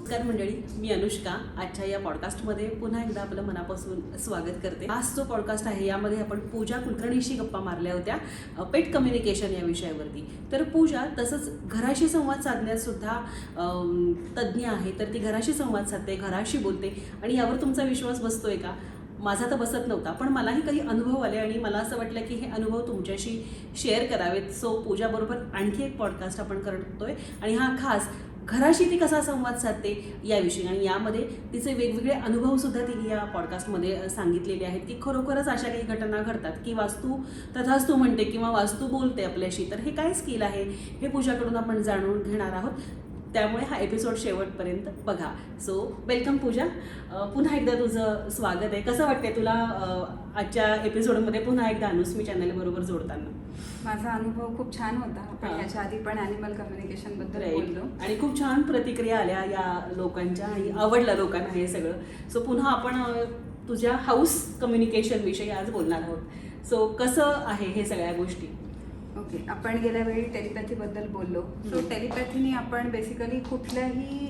नमस्कार मंडळी मी अनुष्का. आजच्या या पॉडकास्टमध्ये पुन्हा एकदा आपलं मनापासून स्वागत करते. आज जो पॉडकास्ट आहे यामध्ये आपण पूजा कुलकर्णीशी गप्पा मारल्या होत्या पेट कम्युनिकेशन या विषयावरती. तर पूजा तसंच घराशी संवाद साधण्यात सुद्धा तज्ज्ञ आहे. तर ती घराशी संवाद साधते घराशी बोलते. आणि यावर तुमचा विश्वास बसतोय का? माझा तर बसत नव्हता पण मलाही काही अनुभव आले आणि मला असं वाटलं की हे अनुभव तुमच्याशी शेअर करावेत. सो पूजाबरोबर आणखी एक पॉडकास्ट आपण करतोय आणि हा खास घराशी ती कसा संवाद साधते याविषयी. आणि यामध्ये तिचे वेगवेगळे अनुभवसुद्धा तिने या पॉडकास्टमध्ये सांगितलेले आहेत की खरोखरच अशा काही घटना घडतात की वास्तू तथास्तू म्हणते किंवा वास्तू बोलते आपल्याशी. तर हे काय स्किल आहे हे पूजाकडून आपण जाणून घेणार आहोत. त्यामुळे हा एपिसोड शेवटपर्यंत बघा. So welcome Pooja. पुन्हा एकदा तुझं स्वागत आहे. कसं वाटतंय तुला आजच्या एपिसोडमध्ये पुन्हा एकदा अनुस्मी चॅनलबरोबर जोडताना? माझा अनुभव खूप छान होता. आपण. याच्या आधी पण अॅनिमल कम्युनिकेशनबद्दल Right. बोललो. आणि खूप छान प्रतिक्रिया आल्या या लोकांच्या आणि आवडलं लोकांना हे सगळं. सो पुन्हा आपण तुझ्या हाऊस कम्युनिकेशन विषयी आज बोलणार आहोत. सो कसं आहे हे सगळ्या गोष्टी? ओके आपण गेल्या वेळी टेलिपॅथी बद्दल बोललो सो. टेलिपॅथीने आपण बेसिकली कुठल्याही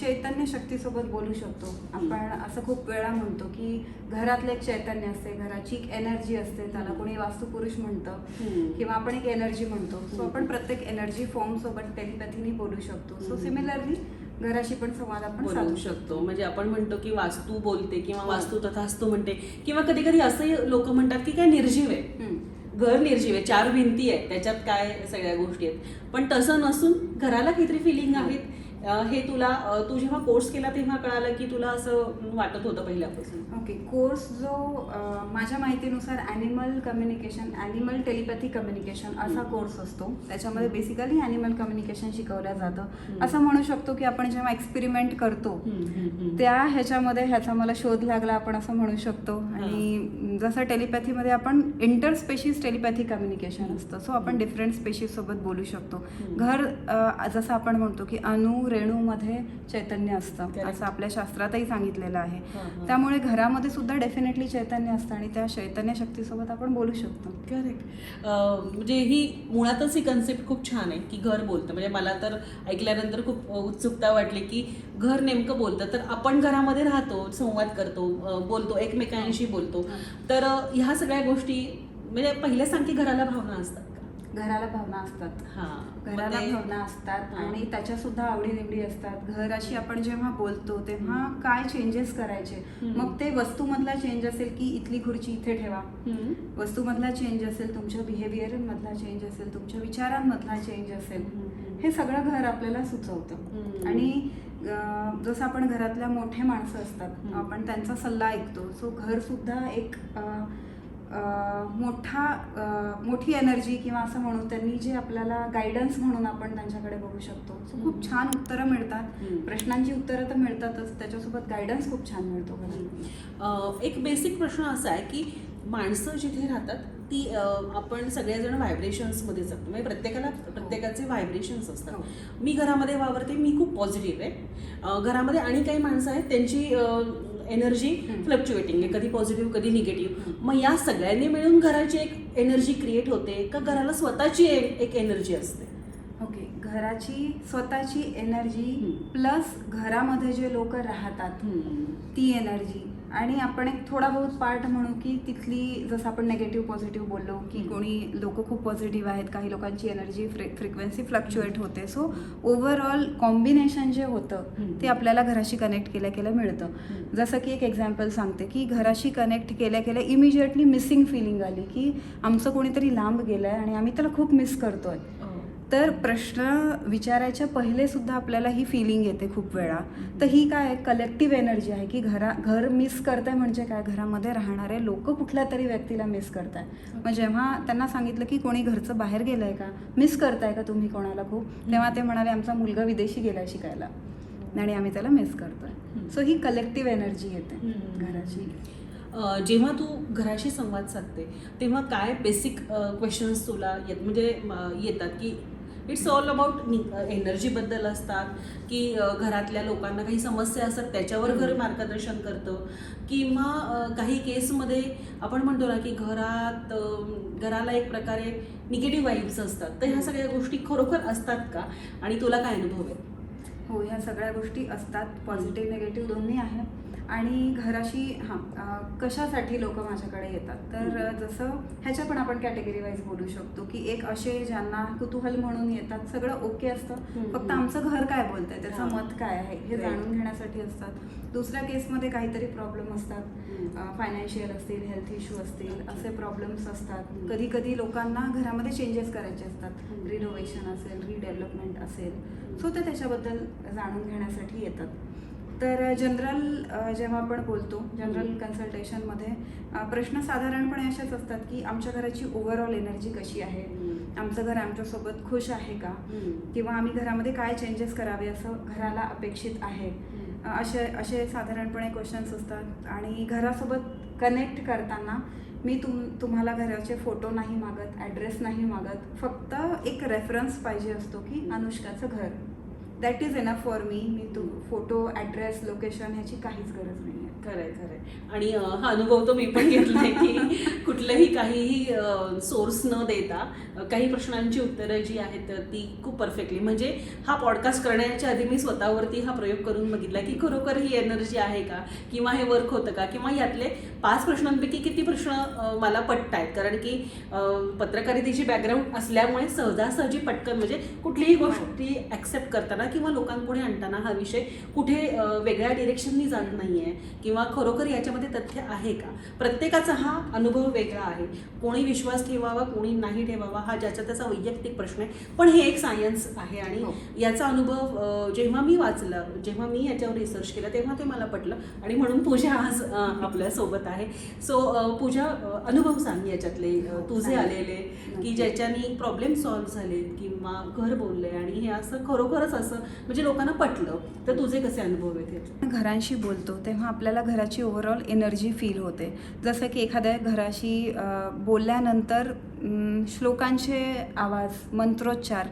चैतन्य शक्तीसोबत बोलू शकतो आपण असं खूप वेळा म्हणतो की घरातलं एक चैतन्य असते घराची एक एनर्जी असते त्याला. कोणी वास्तुपुरुष म्हणतं. किंवा आपण एक एनर्जी म्हणतो सो. आपण प्रत्येक एनर्जी फॉर्म सोबत टेलिपॅथीने बोलू शकतो सो. सिमिलरली घराशी पण संवाद आपण साधू शकतो म्हणजे आपण म्हणतो की वास्तू बोलते किंवा हो. वास्तू तथास्तू म्हणते किंवा कधी कधी असंही लोक म्हणतात की काय निर्जीव आहे. घर निर्जीव आहे चार भिंती आहेत त्याच्यात काय सगळ्या गोष्टी आहेत. पण तसं नसून घराला काहीतरी फिलिंग आहेत. अं, हे तुला तू जेव्हा कोर्स केला तेव्हा कळालं की तुला असं वाटत होतं पहिल्यापासून? ओके कोर्स जो माझ्या माहितीनुसार animal communication animal telepathy communication असा. कोर्स असतो. त्याच्यामध्ये बेसिकली ॲनिमल कम्युनिकेशन शिकवलं जातं. असं म्हणू शकतो की आपण जेव्हा एक्सपेरिमेंट करतो. त्या ह्याच्यामध्ये ह्याचा मला शोध लागला आपण असं म्हणू शकतो. आणि जसं टेलिपॅथीमध्ये आपण इंटर स्पेशीज टेलिपॅथी कम्युनिकेशन असतं. सो आपण डिफरंट स्पेशीज सोबत बोलू शकतो. घर जसं आपण म्हणतो की अणु रेणूमध्ये चैतन्य असतं. असं आपल्या शास्त्रातही सांगितलेलं आहे. त्यामुळे घरामध्ये सुद्धा डेफिनेटली चैतन्य असतं आणि त्या चैतन्य शक्तीसोबत आपण बोलू शकतो. करेक्ट म्हणजे ही मुळातच ही कन्सेप्ट खूप छान आहे की घर बोलतं. म्हणजे मला तर ऐकल्यानंतर खूप उत्सुकता वाटली की घर नेमकं बोलतं. तर आपण घरामध्ये राहतो संवाद करतो बोलतो एकमेकांशी बोलतो. तर ह्या सगळ्या गोष्टी म्हणजे पहिले सांग की घराला भावना असतात. घराला भावना असतात हां घराला भावना असतात. आणि त्याच्या सुद्धा आवडीनिवडी असतात घराशी आपण जेव्हा बोलतो तेव्हा काय चेंजेस करायचे. मग ते वस्तूमधला चेंज असेल की इथली खुर्ची इथे ठेवा. वस्तूमधला चेंज असेल तुमच्या बिहेवियर मधला चेंज असेल तुमच्या विचारांमधला चेंज असेल. हे सगळं घर आपल्याला सुचवतं. आणि जसं आपण घरातल्या मोठे माणसं असतात. आपण त्यांचा सल्ला ऐकतो सो घर सुद्धा एक अं, मोठा मोठी एनर्जी किंवा असं म्हणू त्यांनी जे आपल्याला गायडन्स म्हणून आपण त्यांच्याकडे बघू शकतो. सो. खूप छान उत्तरं मिळतात. प्रश्नांची उत्तरं तर मिळतातच. त्याच्यासोबत गायडन्स खूप छान मिळतो एक बेसिक प्रश्न असा आहे की माणसं जिथे राहतात ती आपण सगळेजण व्हायब्रेशन्समध्ये जगतो. म्हणजे प्रत्येकाला प्रत्येकाचे व्हायब्रेशन्स असतात. हो. मी घरामध्ये वावरते मी खूप पॉझिटिव्ह आहे. घरामध्ये आणि काही माणसं आहेत त्यांची एनर्जी. फ्लक्च्युएटिंग आहे कधी पॉझिटिव्ह कधी निगेटिव्ह. मग या सगळ्यांनी मिळून घराची एक एनर्जी क्रिएट होते का घराला स्वतःची एक एनर्जी असते ओके घराची स्वतःची एनर्जी. प्लस घरामध्ये जे लोक राहतात ती एनर्जी आणि आपण एक थोडा बहुत पार्ट म्हणू की तिथली जसं आपण नेगेटिव्ह पॉझिटिव्ह बोललो की. कोणी लोक खूप पॉझिटिव्ह आहेत काही लोकांची एनर्जी फ्रिक्वेन्सी फ्लक्च्युएट होते सो ओव्हरऑल कॉम्बिनेशन जे होतं. ते आपल्याला घराशी कनेक्ट केल्या केल्या मिळतं. जसं की एक एक्झाम्पल सांगते की घराशी कनेक्ट केल्या केल्या इमिजिएटली मिसिंग फिलिंग आली की आमचं कोणीतरी लांब गेलं आहे आणि आम्ही त्याला खूप मिस करतोय तर प्रश्न विचारायच्या पहिले सुद्धा आपल्याला ही फिलिंग येते खूप वेळा. तर ही काय कलेक्टिव्ह एनर्जी आहे की घरा घर मिस करताय म्हणजे काय? घरामध्ये राहणारे लोक कुठल्या तरी व्यक्तीला मिस करताय. मग जेव्हा त्यांना सांगितलं की कोणी घरचं बाहेर गेलंय का? मिस करताय का तुम्ही कोणाला खूप? तेव्हा ते म्हणाले आमचा मुलगा विदेशी गेलाय शिकायला. आणि आम्ही त्याला मिस करतोय. सो ही कलेक्टिव्ह एनर्जी येते. घराची. जेव्हा तू घराशी संवाद साधते तेव्हा काय बेसिक क्वेश्चन्स तुला येत म्हणजे येतात की इट्स ऑल अबाउट एनर्जीबद्दल असतात की घरातल्या लोकांना काही समस्या असतात त्याच्यावर घर मार्गदर्शन करतं. किंवा काही केसमध्ये आपण म्हणतो ना की घरात घराला एक प्रकारे निगेटिव्ह वाईब्स असतात. तर ह्या सगळ्या गोष्टी खरोखर असतात का? आणि तुला काय अनुभव आहे? हो ह्या सगळ्या गोष्टी असतात. पॉझिटिव्ह निगेटिव्ह दोन्ही आहे आणि घराशी हां कशासाठी लोक माझ्याकडे येतात? तर जसं ह्याच्या पण आपण कॅटेगरी वाईज बोलू शकतो की एक असे ज्यांना कुतूहल म्हणून येतात सगळं ओके असतं. फक्त. आमचं घर काय बोलतंय? त्याचं. मत काय आहे? हे. जाणून घेण्यासाठी असतात. दुसऱ्या केसमध्ये काहीतरी प्रॉब्लेम असतात. फायनान्शियल असतील हेल्थ इश्यू असतील असे प्रॉब्लेम्स असतात. कधी कधी लोकांना घरामध्ये चेंजेस करायचे असतात. रिनोव्हेशन असेल रिडेव्हलपमेंट असेल. सो ते त्याच्याबद्दल जाणून घेण्यासाठी येतात. तर जनरल जेव्हा आपण बोलतो जनरल. कन्सल्टेशनमध्ये प्रश्न साधारणपणे असेच असतात की आमच्या घराची ओव्हरऑल एनर्जी कशी आहे. आमचं घर आमच्यासोबत खुश आहे का. किंवा आम्ही घरामध्ये काय चेंजेस करावे असं घराला अपेक्षित आहे. असे असे साधारणपणे क्वेश्चन्स असतात आणि घरासोबत कनेक्ट करताना मी तुम तुम्हाला घराचे फोटो नाही मागत ॲड्रेस नाही मागत फक्त एक रेफरन्स पाहिजे असतो की अनुष्काचं घर that is enough for me मी तू फोटो ॲड्रेस लोकेशन ह्याची काहीच गरज नाही आहे खरंय खरंय. आणि हा अनुभव तो मी पण घेतलाय की कुठलंही काहीही सोर्स न देता काही प्रश्नांची उत्तरं जी आहेत ती खूप परफेक्टली म्हणजे हा पॉडकास्ट करण्याच्या आधी मी स्वतःवरती हा प्रयोग करून बघितला की खरोखर ही एनर्जी आहे का? किंवा हे वर्क होतं का? किंवा यातले पाच प्रश्नांपैकी किती प्रश्न मला पटतायत? कारण की पत्रकारितेची बॅकग्राऊंड असल्यामुळे सहजासहजी पटकन म्हणजे कुठलीही गोष्टी ॲक्सेप्ट करताना किंवा लोकांपुढे आणताना हा विषय कुठे वेगळ्या डिरेक्शननी जात नाही आहे किंवा खरोखर याच्यामध्ये तथ्य आहे का? प्रत्येकाचा हा अनुभव वेगळा आहे. कोणी विश्वास ठेवावा कोणी नाही ठेवावा हा ज्याचा त्याचा वैयक्तिक प्रश्न आहे. पण हे एक सायन्स आहे आणि हो. याचा अनुभव जेव्हा मी वाचला जेव्हा मी याच्यावर रिसर्च केला तेव्हा ते मला पटलं. आणि म्हणून पूजा आज आपल्यासोबत आहे. सो पूजा अनुभव सांग याच्यातले. अं, तुझे. आलेले की. ज्याच्यानी प्रॉब्लेम सॉल्व्ह झाले किंवा घर बोलले आणि हे असं खरोखरच असं म्हणजे लोकांना पटलं. तर तुझे कसे अनुभव आहेत याचे? घरांशी बोलतो तेव्हा आपल्याला घराची ओव्हरऑल एनर्जी फील होते. जसं की एखाद्या घराशी बोलल्यानंतर श्लोकांचे आवाज मंत्रोच्चार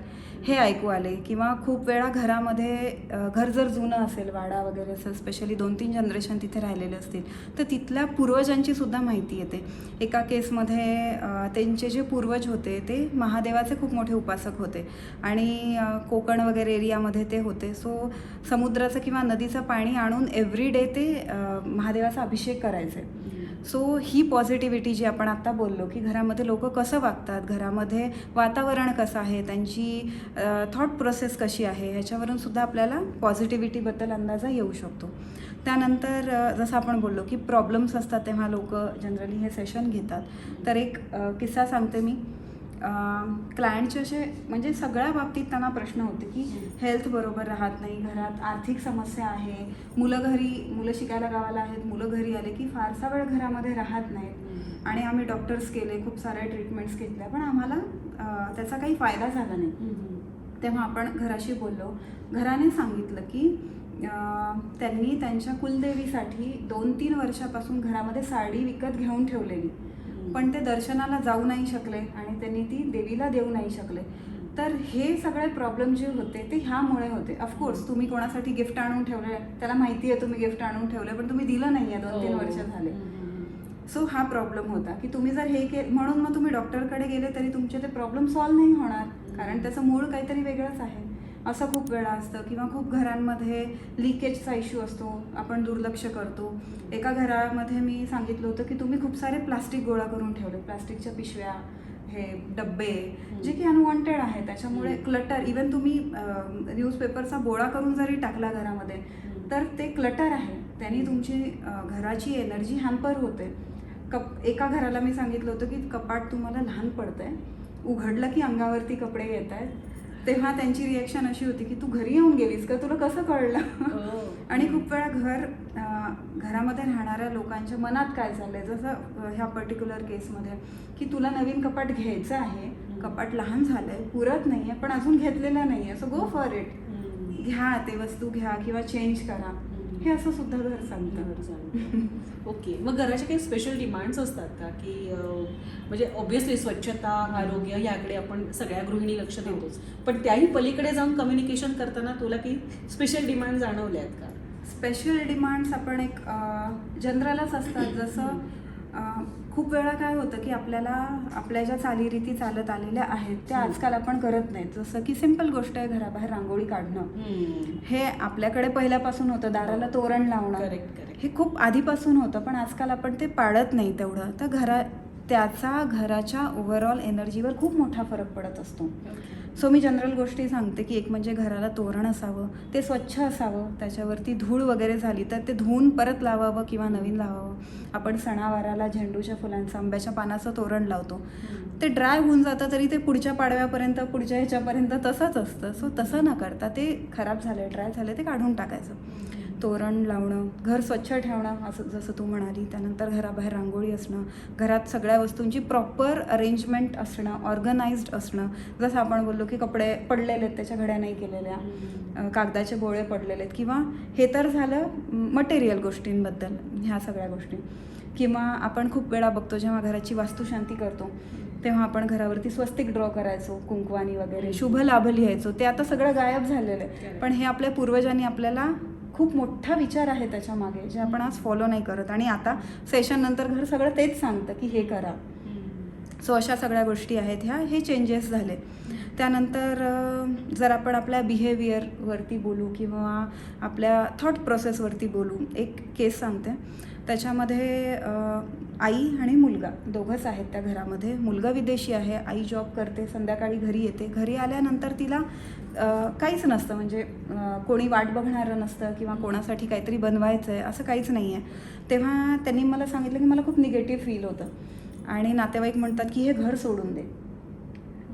हे ऐकू आले किंवा खूप वेळा घरामध्ये घर जर जुनं असेल वाडा वगैरे असं स्पेशली दोन तीन जनरेशन तिथे राहिलेले असतील तर तिथल्या पूर्वजांची सुद्धा माहिती येते. एका केसमध्ये त्यांचे जे पूर्वज होते ते महादेवाचे खूप मोठे उपासक होते. आणि कोकण वगैरे एरियामध्ये ते होते. सो समुद्राचं किंवा नदीचं पाणी आणून एव्हरी डे ते महादेवाचा अभिषेक करायचे. सो ही पॉझिटिव्हिटी जी आपण आत्ता बोललो की घरामध्ये लोक कसं वागतात घरामध्ये वातावरण कसं आहे त्यांची थॉट प्रोसेस कशी आहे ह्याच्यावरून सुद्धा आपल्याला पॉझिटिव्हिटीबद्दल अंदाजा येऊ शकतो. त्यानंतर जसं आपण बोललो की प्रॉब्लेम्स असतात तेव्हा लोक जनरली हे सेशन घेतात. तर एक किस्सा सांगते मी. क्लायंटचे असे म्हणजे सगळ्या बाबतीत त्यांना प्रश्न होते की हेल्थ बरोबर राहत नाही घरात आर्थिक समस्या आहे मुलं घरी मुलं शिकायला गावाला आहेत मुलं घरी आले की फारसा वेळ घरामध्ये राहत नाहीत. आणि आम्ही डॉक्टर्स केले खूप साऱ्या ट्रीटमेंट्स घेतल्या पण आम्हाला त्याचा काही फायदा झाला नाही. तेव्हा आपण घराशी बोललो. घराने सांगितलं की त्यांनी त्यांच्या कुलदेवीसाठी दोन तीन वर्षापासून घरामध्ये साडी विकत घेऊन ठेवलेली. पण ते दर्शनाला जाऊ नाही शकले आणि त्यांनी ती देवीला देऊ नाही शकले. तर हे सगळे प्रॉब्लेम जे होते ते ह्यामुळे होते. ऑफकोर्स तुम्ही कोणासाठी गिफ्ट आणून ठेवले? त्याला माहिती आहे तुम्ही गिफ्ट आणून ठेवले पण तुम्ही दिलं नाही आहे दोन तीन हो. वर्ष झाले. सो हा प्रॉब्लेम होता की तुम्ही जर हे के म्हणून मग तुम्ही डॉक्टरकडे गेले तरी तुमचे ते प्रॉब्लेम सॉल्व्ह नाही होणार. कारण त्याचं मूळ काहीतरी वेगळंच आहे. असं खूप वेळा असतं किंवा खूप घरांमध्ये लिकेजचा इश्यू असतो आपण दुर्लक्ष करतो. एका घरामध्ये मी सांगितलं होतं की तुम्ही खूप सारे प्लास्टिक गोळा करून ठेवले प्लास्टिकच्या पिशव्या हे डब्बे जे की अनवॉन्टेड आहे त्याच्यामुळे. क्लटर इवन तुम्ही न्यूजपेपरचा गोळा करून जरी टाकला घरामध्ये तर ते क्लटर आहे. त्यांनी तुमची घराची एनर्जी हॅम्पर होते. कप एका घराला मी सांगितलं होतं की कपाट तुम्हाला लहान पडतंय. उघडलं की अंगावरती कपडे येत आहेत तेव्हा त्यांची रिॲक्शन अशी होती की तू घरी येऊन गेलीस का? तुला कसं कळलं? हो. आणि खूप वेळा घर घरामध्ये राहणाऱ्या लोकांच्या मनात काय चाललंय जसं ह्या पर्टिक्युलर केसमध्ये की तुला नवीन कपाट घ्यायचं आहे. कपाट लहान झालंय पुरत नाहीये पण अजून घेतलेलं नाहीये. सो गो फॉर इट घ्या ते वस्तू घ्या किंवा चेंज करा. हे असं सुद्धा घर सांगतं. ओके. मग घराचे काही स्पेशल डिमांड्स असतात का? की म्हणजे ऑब्व्हियसली स्वच्छता आरोग्य याकडे आपण सगळ्या गृहिणी लक्ष देतोच. पण त्याही पलीकडे जाऊन कम्युनिकेशन करताना तुला काही स्पेशल डिमांड जाणवल्या आहेत का? स्पेशल डिमांड्स आपण एक जनरलच असतात. जसं खूप वेळा काय होतं की आपल्याला आपल्या ज्या चालीरीती चालत आलेल्या आहेत त्या. आजकाल आपण करत नाहीत. जसं की सिंपल गोष्ट आहे घराबाहेर रांगोळी काढणं. हे आपल्याकडे पहिल्यापासून होतं. दाराला तोरण लावणं. हे खूप आधीपासून होतं पण आजकाल आपण ते पाळत नाही तेवढं. तर घरा त्याचा घराच्या ओव्हरऑल एनर्जीवर खूप मोठा फरक पडत असतो. सो मी जनरल गोष्टी सांगते की एक म्हणजे घराला तोरण असावं ते स्वच्छ असावं त्याच्यावरती धूळ वगैरे झाली तर ते धुवून परत लावावं किंवा नवीन लावावं. आपण सणावाराला झेंडूच्या फुलांचं आंब्याच्या पानाचं तोरण लावतो. ते ड्राय होऊन जातं तरी ते पुढच्या पाडव्यापर्यंत पुढच्या ह्याच्यापर्यंत तसंच असतं. सो तसं न करता ते खराब झालं ड्राय झालं ते काढून टाकायचं. तोरण लावणं घर स्वच्छ ठेवणं असं जसं तू म्हणाली त्यानंतर घराबाहेर रांगोळी असणं घरात सगळ्या वस्तूंची प्रॉपर अरेंजमेंट असणं ऑर्गनाइज्ड असणं. जसं आपण बोललो की कपडे पडलेले आहेत त्याच्या घड्या नाही केलेल्या. कागदाचे बोळे पडलेले आहेत. किंवा हे तर झालं मटेरियल गोष्टींबद्दल ह्या सगळ्या गोष्टी. किंवा आपण खूप वेळा बघतो जेव्हा घराची वास्तुशांती करतो तेव्हा आपण घरावरती स्वस्तिक ड्रॉ करायचो कुंकवानी वगैरे शुभ लाभ लिहायचो. ते आता सगळं गायब झालेलं आहे. पण हे आपल्या पूर्वजांनी आपल्याला खूप मोठा विचार आहे त्याच्यामागे जे आपण आज फॉलो नाही करत. आणि आता सेशन नंतर घर सगळं तेच सांगतं की हे करा. सो अशा सगळ्या गोष्टी आहेत ह्या. हे चेंजेस झाले. त्यानंतर जर आपण आपल्या बिहेवियरवरती बोलू किंवा आपल्या थॉट प्रोसेसवरती बोलू एक केस सांगते. त्याच्यामध्ये आई आणि मुलगा दोघंच आहेत त्या घरामध्ये. मुलगा विदेशी आहे आई जॉब करते संध्याकाळी घरी येते. घरी आल्यानंतर तिला काहीच नसतं. म्हणजे कोणी वाट बघणारं नसतं किंवा कोणासाठी काहीतरी बनवायचं आहे असं काहीच नाही आहे तेव्हा त्यांनी मला सांगितलं की मला खूप निगेटिव्ह फील होतं. आणि नातेवाईक म्हणतात की हे घर सोडून दे.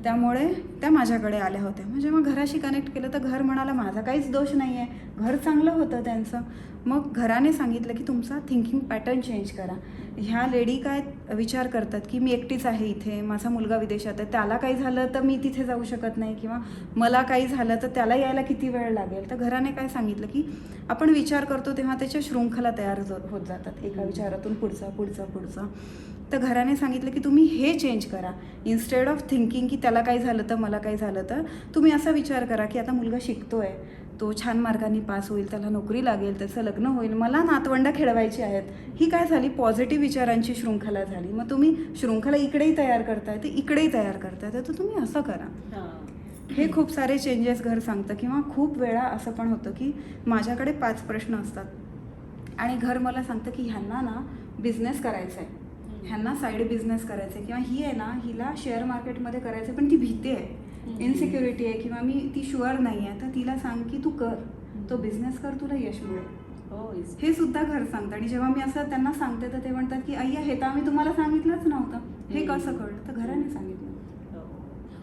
त्यामुळे त्या माझ्याकडे आल्या होत्या. म्हणजे मग घराशी कनेक्ट केलं तर घर म्हणाला माझा काहीच दोष नाही आहे घर चांगलं होतं त्यांचं. मग घराने सांगितलं की तुमचा थिंकिंग पॅटर्न चेंज करा. ह्या लेडी काय विचार करतात की मी एकटीच आहे इथे माझा मुलगा विदेशात आहे त्याला काही झालं तर मी तिथे जाऊ शकत नाही किंवा मला काही झालं तर त्याला यायला किती वेळ लागेल? तर घराने काय सांगितलं की आपण विचार करतो तेव्हा त्याच्या शृंखला तयार होत जातात एका विचारातून पुढचा पुढचा पुढचा. तर घराने सांगितलं की तुम्ही हे चेंज करा. इन्स्टेड ऑफ थिंकिंग की त्याला काही झालं तर मला काही झालं तर तुम्ही असा विचार करा की आता मुलगा शिकतोय. तो छान मार्गाने पास होईल त्याला नोकरी लागेल त्याचं लग्न होईल. मला नातवंड खेळवायची आहेत. ही काय झाली? पॉझिटिव्ह विचारांची शृंखला झाली. मग तुम्ही शृंखला इकडेही तयार करताय ते इकडेही तयार करताय. तर तुम्ही असं करा. हे. खूप सारे चेंजेस घर सांगतं किंवा खूप वेळा असं पण होतं की माझ्याकडे पाच प्रश्न असतात. आणि घर मला सांगतं की ह्यांना ना बिझनेस करायचा आहे ह्यांना साईड बिझनेस करायचा आहे किंवा ही आहे ना हिला शेअर मार्केटमध्ये करायचं आहे पण ती भीती आहे. इनसिक्युरिटी आहे किंवा मी ती शुअर नाही आहे तर तिला सांग की तू कर. तो बिझनेस कर तुला यश मिळेल. हो हे सुद्धा घर सांगतं. आणि जेव्हा मी असं त्यांना सांगते तर ते म्हणतात की अय्या हे तर आम्ही तुम्हाला सांगितलंच नव्हतं. हे कसं कळलं? तर घराने सांगितलं.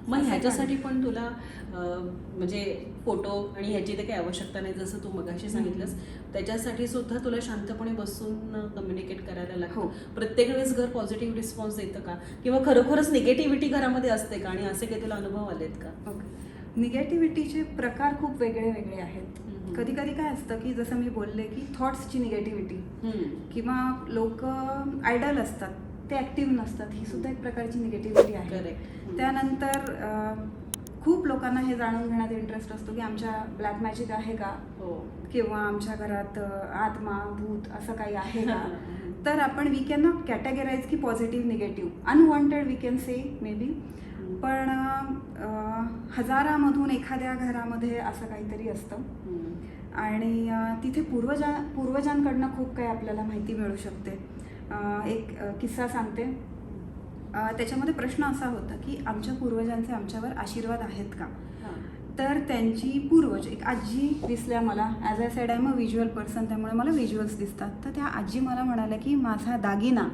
मग ह्याच्यासाठी पण तुला म्हणजे फोटो आणि ह्याची तर काही आवश्यकता नाही जसं तू मगाशी सांगितलंस. त्याच्यासाठी सुद्धा तुला शांतपणे बसून कम्युनिकेट करायला हो. लागतो प्रत्येक वेळेस घर पॉझिटिव्ह रिस्पॉन्स देतं का? किंवा खरोखरच निगेटिव्हिटी घरामध्ये असते का? आणि असे काही तुला अनुभव आलेत का? निगेटिव्हिटीचे प्रकार खूप वेगळे वेगळे आहेत. कधी कधी काय असतं की जसं मी बोलले की थॉट्सची निगेटिव्हिटी. किंवा लोक आयडल असतात ते ॲक्टिव्ह नसतात ही सुद्धा एक प्रकारची निगेटिव्हिटी आहे. त्यानंतर खूप लोकांना हे जाणून घेण्यात इंटरेस्ट असतो की आमच्या ब्लॅक मॅजिक आहे का? हो. किंवा आमच्या घरात आत्मा भूत असं काही आहे का? तर आपण वी कॅन नॉट कॅटेगराईज की positive negative unwanted we can say maybe पण हजारामधून एखाद्या घरामध्ये असं काहीतरी असतं. आणि तिथे पूर्वजा पूर्वजांकडनं खूप काही आपल्याला माहिती मिळू शकते. एक किस्सा सांगते. त्याच्यामध्ये प्रश्न असा होता की आमच्या पूर्वजांचे आमच्यावर आशीर्वाद आहेत का. तर त्यांची पूर्वज एक आजी दिसल्या मला. As I said I a visual person त्यामुळे मला व्हिज्युअल्स दिसतात. तर त्या आजी मला म्हणाल्या की माझा दागिना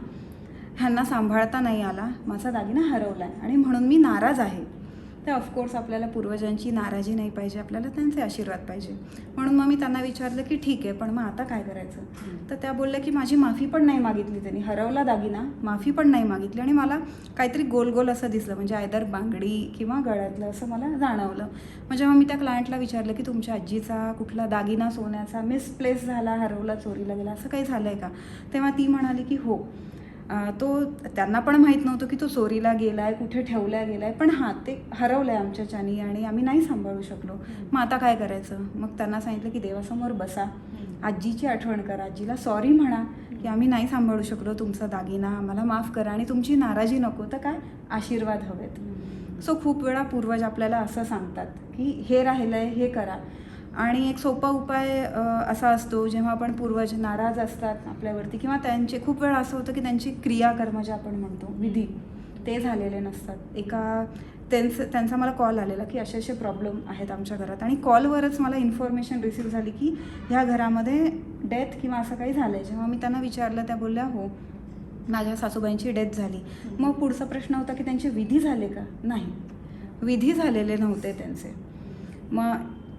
ह्यांना सांभाळता नाही आला. माझा दागिना हरवला आहे आणि म्हणून मी नाराज आहे. तर ऑफकोर्स आपल्याला पूर्वजांची नाराजी नाही पाहिजे आपल्याला त्यांचे आशीर्वाद पाहिजे. म्हणून मग मी त्यांना विचारलं की ठीक आहे पण मग आता काय करायचं? तर त्या बोलल्या की माझी माफी पण नाही मागितली त्यांनी. हरवला दागिना माफी पण नाही मागितली. आणि मला काहीतरी गोल गोल असं दिसलं म्हणजे आयदर बांगडी किंवा गळ्यातलं असं मला जाणवलं. म्हणजे मग मी त्या क्लायंटला विचारलं की तुमच्या आजीचा कुठला दागिना सोन्याचा मिसप्लेस झाला हरवला चोरीला गेला असं काही झालं आहे का? तेव्हा ती म्हणाली की हो. तो त्यांना पण माहीत नव्हतं की तो चोरीला गेला आहे कुठे ठेवला गेला आहे पण हां ते हरवलं आहे आमच्याच्यानी आणि आम्ही नाही सांभाळू शकलो. मग आता काय करायचं? मग त्यांना सांगितलं की देवासमोर बसा. आजीची आठवण करा. आजीला सॉरी म्हणा की आम्ही नाही सांभाळू शकलो तुमचा दागिना आम्हाला माफ करा आणि तुमची नाराजी नको तर काय? आशीर्वाद हवेत. सो खूप वेळा पूर्वज आपल्याला असं सांगतात की हे राहिलं आहे हे करा. आणि एक सोपा उपाय असा असतो जेव्हा आपण पूर्वज नाराज असतात आपल्यावरती किंवा त्यांचे खूप वेळा असं होतं की त्यांची क्रियाकर्म जे आपण म्हणतो विधी ते झालेले नसतात. एका त्यांचं त्यांचा मला कॉल आलेला की असे असे प्रॉब्लेम आहेत आमच्या घरात आणि कॉलवरच मला इन्फॉर्मेशन रिसीव झाली की ह्या घरामध्ये डेथ किंवा असं काही झालं आहे जेव्हा मी त्यांना विचारलं त्या बोलल्या हो माझ्या सासूबाईंची डेथ झाली. मग पुढचा प्रश्न होता की त्यांचे विधी झाले का? नाही. विधी झालेले नव्हते त्यांचे. मग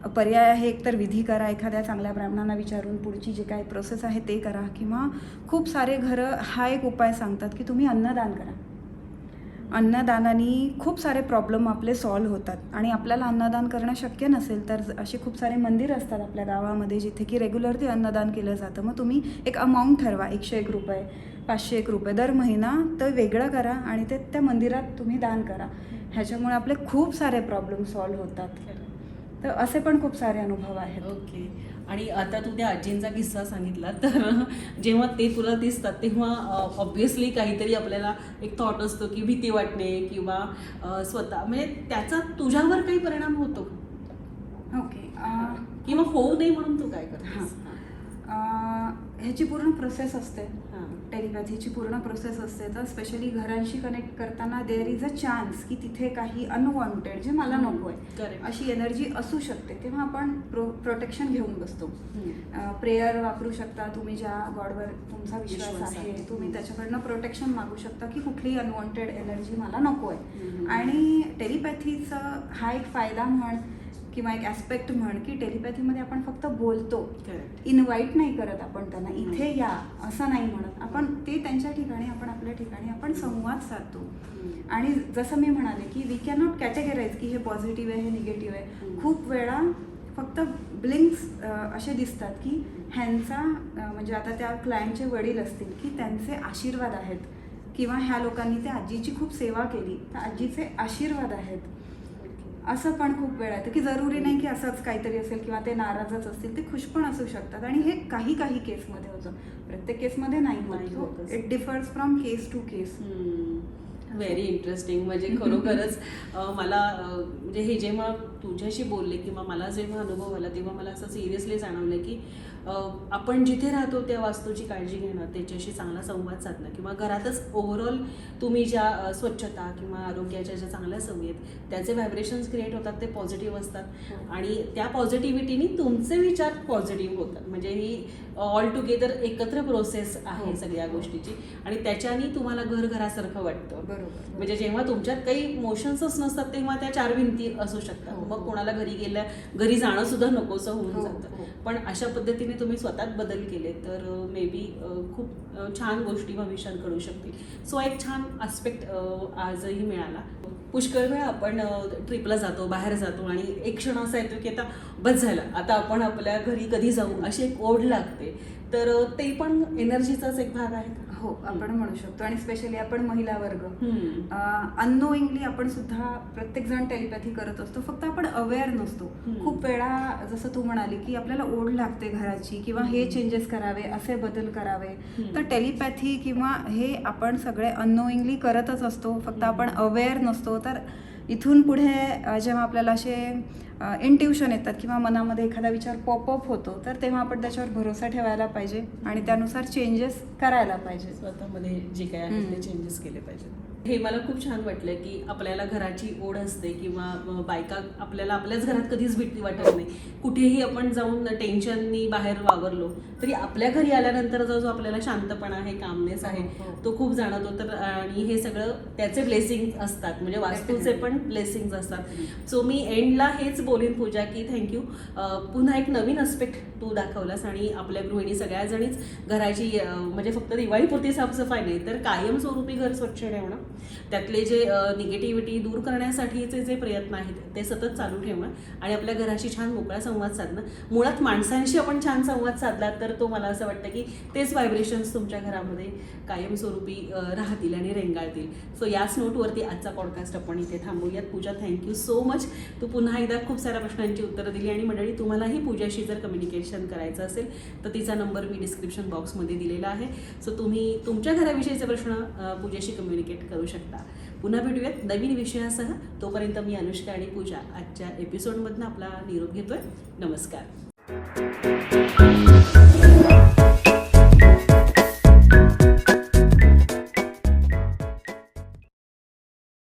पर्याय आहे एकतर विधी करा एखाद्या चांगल्या ब्राह्मणांना विचारून पुढची जे काही प्रोसेस आहे ते करा किंवा खूप सारे घरं हा एक उपाय सांगतात की तुम्ही अन्नदान करा. अन्नदानाने खूप सारे प्रॉब्लेम आपले सॉल्व्ह होतात आणि आपल्याला अन्नदान करणं शक्य नसेल तर असे खूप सारे मंदिर असतात आपल्या गावामध्ये जिथे की रेग्युलर ते अन्नदान केलं जातं. मग तुम्ही एक अमाऊंट ठरवा एकशे एक रुपये पाचशे एक रुपये. दर महिना तर वेगळं करा आणि ते त्या मंदिरात तुम्ही दान करा. ह्याच्यामुळे आपले खूप सारे प्रॉब्लेम सॉल्व्ह होतात. तर असे पण खूप सारे अनुभव आहेत. ओके. आणि आता तू त्या आजींचा किस्सा सांगितला तर जेव्हा ते तुला दिसतात तेव्हा ऑब्विसली काहीतरी आपल्याला एक थॉट असतो की भीती वाटणे किंवा स्वतः म्हणजे त्याचा तुझ्यावर काही परिणाम होतो? ओके. किंवा होऊ नये म्हणून तू काय करतेस? अं, ह्याची पूर्ण प्रोसेस असते हां. टेलिपॅथीची पूर्ण प्रोसेस असते तर स्पेशली घरांशी कनेक्ट करताना देअर इज अ चान्स की तिथे काही अनवॉन्टेड जे मला नको आहे. अशी एनर्जी असू शकते तेव्हा आपण प्रो प्रोटेक्शन घेऊन बसतो. प्रेयर वापरू शकता तुम्ही ज्या गॉडवर तुमचा विश्वास आहे. तुम्ही त्याच्याकडनं प्रोटेक्शन मागू शकता की कुठलीही अनवॉन्टेड एनर्जी मला नको आहे. आणि टेलिपॅथीचा हा एक फायदा म्हण किंवा एक ॲस्पेक्ट म्हण की टेलिपॅथीमध्ये आपण फक्त बोलतो. इन्व्हाइट नाही करत आपण त्यांना. इथे या असं नाही म्हणत. आपण ते त्यांच्या ठिकाणी आपण आपल्या ठिकाणी आपण संवाद साधतो. आणि जसं मी म्हणाले की वी कॅन नॉट कॅटेगराईज की हे पॉझिटिव्ह आहे हे निगेटिव्ह आहे. खूप वेळा फक्त ब्लिंक्स असे दिसतात की ह्यांचा म्हणजे आता त्या क्लायंटचे वडील असतील की त्यांचे आशीर्वाद आहेत. किंवा ह्या लोकांनी त्या आजीची खूप सेवा केली तर आजीचे आशीर्वाद आहेत. असं पण खूप वेळा येतं की जरुरी नाही की असंच काहीतरी असेल किंवा ते नाराजच असतील ते खुश पण असू शकतात. आणि हे काही काही केसमध्ये होतं. प्रत्येक केसमध्ये नाही होत. It differs from case to case very interesting म्हणजे खरोखरच मला म्हणजे हे जेव्हा तुझ्याशी बोलले किंवा मला जेव्हा अनुभव आला तेव्हा मला असं सिरियसली जाणवलं की आपण जिथे राहतो त्या वास्तूची काळजी घेणं त्याच्याशी चांगला संवाद साधणं किंवा घरातच ओव्हरऑल तुम्ही ज्या स्वच्छता किंवा आरोग्याच्या ज्या चांगल्या सवयी आहेत त्याचे व्हायब्रेशन्स क्रिएट होतात ते पॉझिटिव्ह असतात. आणि त्या पॉझिटिव्हिटीने तुमचे विचार पॉझिटिव्ह होतात. म्हणजे ही ऑल टुगेदर एकत्र प्रोसेस आहे हो. सगळ्या गोष्टीची. आणि त्याच्याने तुम्हाला घर घरासारखं वाटतं. बरोबर म्हणजे जेव्हा तुमच्यात काही मोशन्सच नसतात तेव्हा त्या चार भिंती असू शकतात. हो. मग कोणाला घरी गेल्या घरी जाणं सुद्धा नकोसं होऊन हो, जातं. हो. पण अशा पद्धतीने तुम्ही स्वतःत बदल केले तर मे बी खूप छान गोष्टी भविष्यात घडू शकतील. सो एक छान आस्पेक्ट आजही मिळाला. पुष्कळ वेळा आपण ट्रिपला जातो बाहेर जातो आणि एक क्षण असा येतो की आता बस झालं. आता आपण आपल्या घरी कधी जाऊ अशी एक ओढ लागते. तर ते पण एनर्जीचाच एक भाग आहे हो आपण म्हणू शकतो. आणि स्पेशली आपण महिला वर्ग. अननोईंगली आपण सुद्धा प्रत्येक जण टेलिपॅथी करत असतो. फक्त आपण अवेअर नसतो. खूप वेळा जसं तू म्हणाली की आपल्याला ओढ लागते घराची किंवा हे चेंजेस करावे असे बदल करावे. तर टेलिपॅथी किंवा हे आपण सगळे अननोईंगली करतच असतो. फक्त आपण अवेअर नसतो. तर इथून पुढे जेव्हा आपल्याला असे इंट्युशन येतात किंवा मनामध्ये एखादा विचार पॉपअप होतो तर तेव्हा आपण त्याच्यावर भरोसा ठेवायला पाहिजे आणि त्यानुसार चेंजेस करायला पाहिजे स्वतःमध्ये जे काही आहे ते. चेंजेस केले पाहिजेत हे मला खूप छान वाटलं की आपल्याला घराची ओढ असते किंवा बायका आपल्याला आपल्याच घरात कधीच भीती वाटत नाही. कुठेही आपण जाऊन टेन्शननी बाहेर वावरलो तरी आपल्या घरी आल्यानंतर जो जो आपल्याला शांतपणा आहे कामनेस आहे हो. तो खूप जाणवतो. तर आणि हे सगळं त्याचे ब्लेसिंग असतात म्हणजे वास्तूचे पण ब्लेसिंग्स असतात. सो मी एंडला हेच बोलीन पूजा की थँक्यू पुन्हा एक नवीन अस्पेक्ट तू दाखवलास आणि आपल्या गृहिणी सगळ्याजणीच घराची म्हणजे फक्त दिवाळीपुरती साफसफाई नाही तर कायमस्वरूपी घर स्वच्छ ठेवणं. त्यातले जे निगेटिव्हिटी दूर करण्यासाठीचे जे प्रयत्न आहेत ते सतत चालू ठेवणं आणि आपल्या घराशी छान मोकळा संवाद साधणं. मुळात माणसांशी आपण छान संवाद साधला तर तो मला असं वाटतं की तेच व्हायब्रेशन्स तुमच्या घरामध्ये कायमस्वरूपी राहतील आणि रेंगाळतील. सो याच नोटवरती आजचा पॉडकास्ट आपण इथे थांबूयात. Pooja thank you so much तू पुन्हा एकदा खूप साऱ्या प्रश्नांची उत्तरं दिली आणि मंडळी तुम्हालाही पूजाशी जर कम्युनिकेशन करायचं असेल तर तिचा नंबर मी डिस्क्रिप्शन बॉक्समध्ये दिलेला आहे. सो तुम्ही तुमच्या घराविषयीचे प्रश्न पूजेशी कम्युनिकेट करू करू शकता. पुन्हा भेटूयात नवीन विषयासह. तोपर्यंत मी अनुष्का आणि पूजा आजच्या एपिसोडमधनं आपला निरोप घेतोय. नमस्कार.